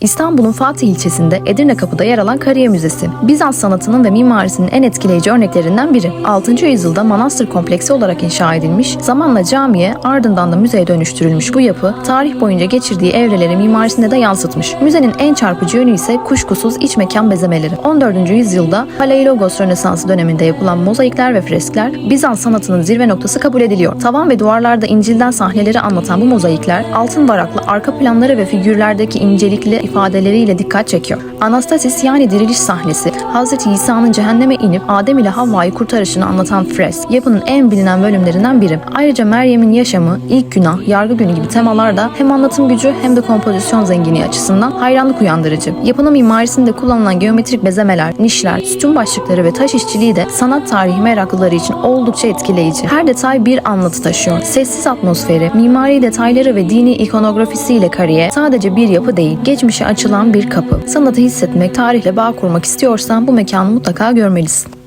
İstanbul'un Fatih ilçesinde Edirne Kapı'da yer alan Kariye Müzesi. Bizans sanatının ve mimarisinin en etkileyici örneklerinden biri. 6. yüzyılda manastır kompleksi olarak inşa edilmiş, zamanla camiye ardından da müzeye dönüştürülmüş bu yapı, tarih boyunca geçirdiği evreleri mimarisinde de yansıtmış. Müzenin en çarpıcı yönü ise kuşkusuz iç mekan bezemeleri. 14. yüzyılda Paleologos Rönesansı döneminde yapılan mozaikler ve freskler Bizans sanatının zirve noktası kabul ediliyor. Tavan ve duvarlarda İncil'den sahneleri anlatan bu mozaikler altın varaklı arka planları ve figürlerdeki incelikli ifadeleriyle dikkat çekiyor. Anastasis yani diriliş sahnesi, Hz. İsa'nın cehenneme inip Adem ile Havva'yı kurtarışını anlatan fresk, yapının en bilinen bölümlerinden biri. Ayrıca Meryem'in yaşamı, ilk günah, yargı günü gibi temalar da hem anlatım gücü hem de kompozisyon zenginliği açısından hayranlık uyandırıcı. Yapının mimarisinde kullanılan geometrik bezemeler, nişler, sütun başlıkları ve taş işçiliği de sanat tarihi meraklıları için oldukça etkileyici. Her detay bir anlatı taşıyor. Sessiz atmosferi, mimari detayları ve dini ikonografisiyle kariye sadece bir yapı değil, geçmişe açılan bir kapı. Sanatı hissetmek, tarihle bağ kurmak istiyorsan bu mekanı mutlaka görmelisin.